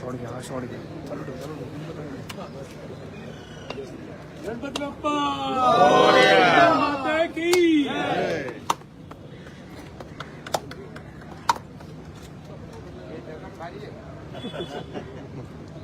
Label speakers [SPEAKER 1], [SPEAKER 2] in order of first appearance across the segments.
[SPEAKER 1] छोड़ गया हाँ, छोड़ गया। चलो चलो
[SPEAKER 2] माता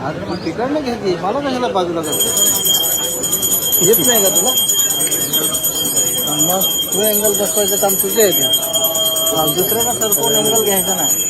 [SPEAKER 3] तिकडनं घ्यायची मला कशाला बाजूला करतो येत नाही का तुला मग तू अँगल बसवायचं काम तुझं आहे ते हा, का सर कोण अँगल घ्यायचा नाही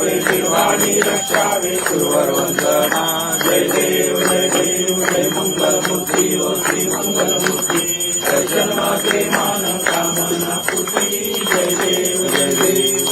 [SPEAKER 2] रक्षावे शिवानी रक्षावे सुरवंदना जय देव जय देव जय मंगलमूर्ती ओ श्री मंगलमूर्ती। दर्शन माते मान कामना पूर्ती जय देव जय देव।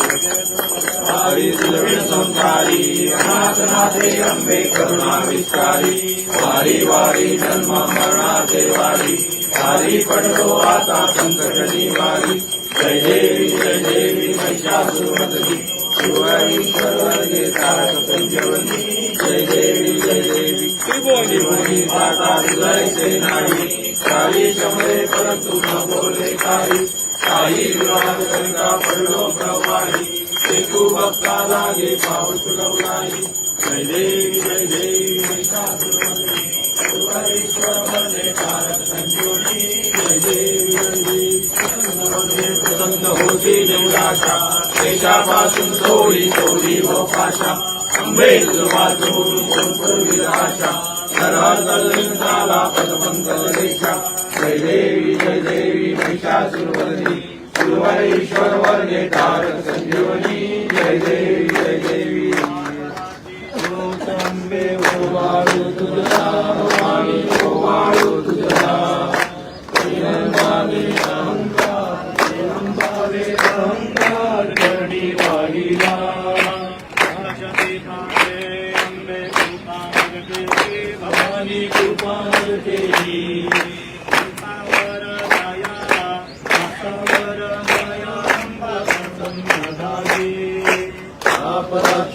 [SPEAKER 2] हरी सुलभिन संसारी अनाथनाथे अंबे करुणा विस्तारी। वारी वारी जन्म मरणाचे वारी। वारी पडलो आता संकट निवारी। जय देवी जय देवी महिषासुरमर्दिनी शिवाई वर्गे तारक संजीवनी जय देवी जय देवी त्रिभुवनी माता हृदयचे नाही काही शमरे परंतु न बोले काही काही विवाद करिता पडलो प्रवाही शेतू भक्ता लागे पाऊस लवलाही जय देवी जय देवी महिषासुरमर्दिनी प्रसन्न होती देवराशा देशापासून सोळी सोळी व पाशा आंबेडकर शंकर विराशा सर्वाला पदमंगल रेखा जय देवी जय देवी महिषासुरवर्णी सुरवरेश्वर वर्गे तार संजीवनी जय देवी जय देवी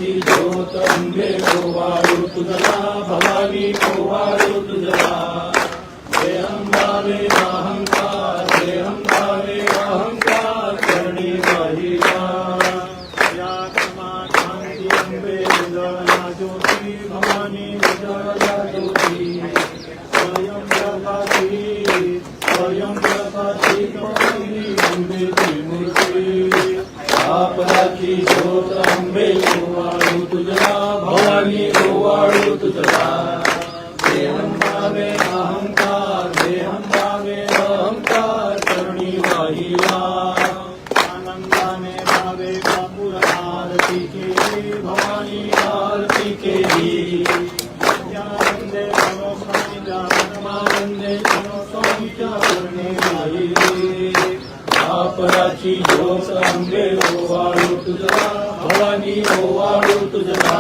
[SPEAKER 2] अपराची ज्योत अंबे गोवाळू तुझला भवानी गोवाळू वाळू तुझला देहं भावे अहंकार देहं भावे अहंकार करणी वाहिला
[SPEAKER 4] या शांती अंबे उज्ज्वला ज्योती भवानी
[SPEAKER 2] उज्ज्वला ज्योती
[SPEAKER 4] स्वयं प्रभाती
[SPEAKER 2] स्वयं प्रभाती गौरी अंबेची मूर्ती आपलाची ज्योत अंबे आपराची ज्योत अंबे ओवाळू तुझा भवानी ओवाळू तुझा.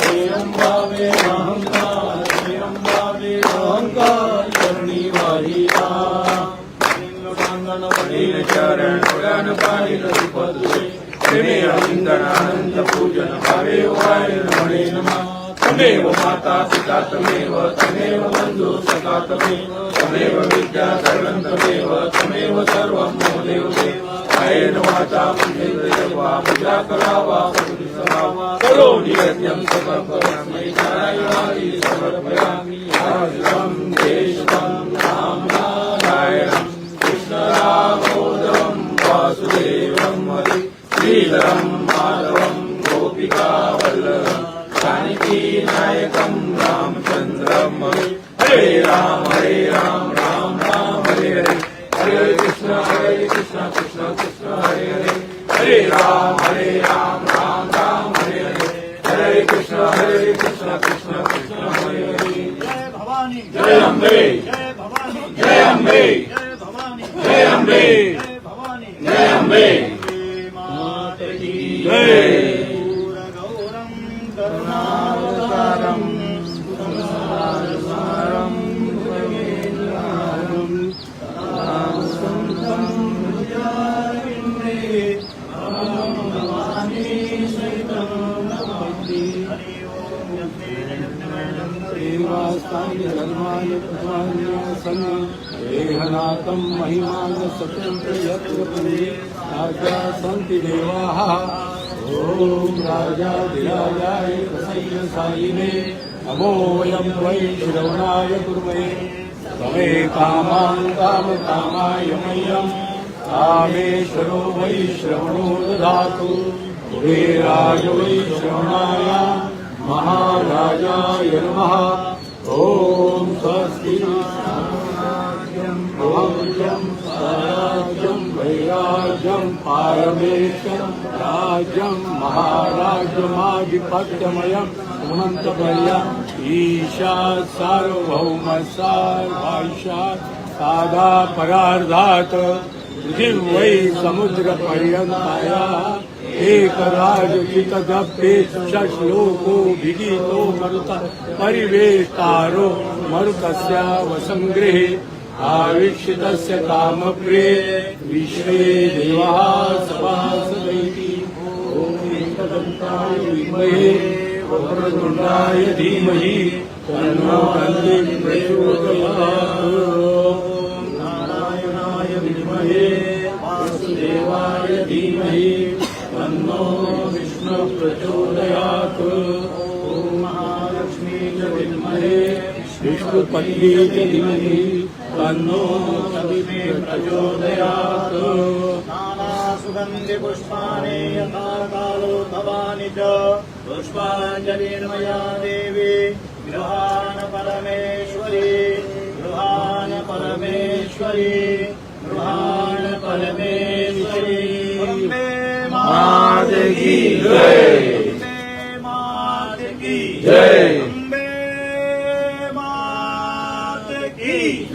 [SPEAKER 2] हे अंबावे अहंकार हे अंबावे अहंकार करणी वाहिला लोकांगण वडील चरण पुराण पाहिल पदुरे प्रेमे अविंदनानंद पूजन भावे वाय रमणे नमा. तमेव माता पिता तमेव तमेव बंधु सखा तमेव तमेव विद्या सर्वं तमेव तमेव सर्वं मम देव देव। कायेन वाचा मन्येन्द्रियर्वा मुद्रा करावा सवा करोमि यज्ञं समर्पयामि, नारायणाय समर्पयामि। हरिं केशवं राम नारायणं। कृष्णरामोदरं वासुदेवं हरि। श्रीधरं राम हरे राम राम राम हरे हरे हरे कृष्ण हरे कृष्ण कृष्ण कृष्ण हरे हरे हरे राम हरे राम राम राम हरे हरे हरे कृष्ण हरे कृष्ण कृष्ण कृष्ण हरे हरे
[SPEAKER 4] जय भवानी
[SPEAKER 2] जय अम्बे
[SPEAKER 4] जय भवानी
[SPEAKER 2] जय अम्बे
[SPEAKER 4] जय भवानी
[SPEAKER 2] जय अम्बे
[SPEAKER 4] जय भवानी
[SPEAKER 2] जय अम्बे
[SPEAKER 4] जय
[SPEAKER 2] देवास्तानि धर्माणि प्रधान्यासन् देहनाथं महिमान स्वतन्त्र यत्र राजा सन्ति देवाः। ॐ राजाधिराजाय प्रसय्यसायिने नमोऽयं वै श्रवणाय कुर्महे। तमे कामान् कामकामाय मह्यम् कामेश्वरो वै श्रवणो ददातु कुबेराय वै श्रवणाय। महाराजाय नमः। राज्यं स्वराज्यं वैराज्यं पारमेश्वरं राज्यं महाराज्यमाधिपत्यमयं ईशा ईशात् सार्वभौमसार्वाईशात् साधा परार्धात् पृथिवै समुद्रपर्यन्ताया एकराजचितदप्येच्छश्लोको विगीतो मरुत, परिवेष्टारो मरुतस्य वसङ्गृहे काम कामप्रिये विश्व देवाः सभासदैति विद्महे वक्रतुण्डाय धीमहि तन्नो नारायणाय विद्महे वासुदेवाय धीमहि, तन्नो विष्णु प्रचोदयात् ॐ महालक्ष्मी च विद्महे विष्णुपत्नी च धीमहि तन्नो सविते प्रचोदयात्
[SPEAKER 4] नानासुगन्धि पुष्पाणि यथा कालो भवानि च पुष्पाञ्जलिर् मया देवी गृहाण परमेश्वरी गृहाण परमेश्वरी गृहाण परमेश्वरी अम्बे मात की
[SPEAKER 2] जय।
[SPEAKER 4] अम्बे मात की
[SPEAKER 2] जय।
[SPEAKER 3] e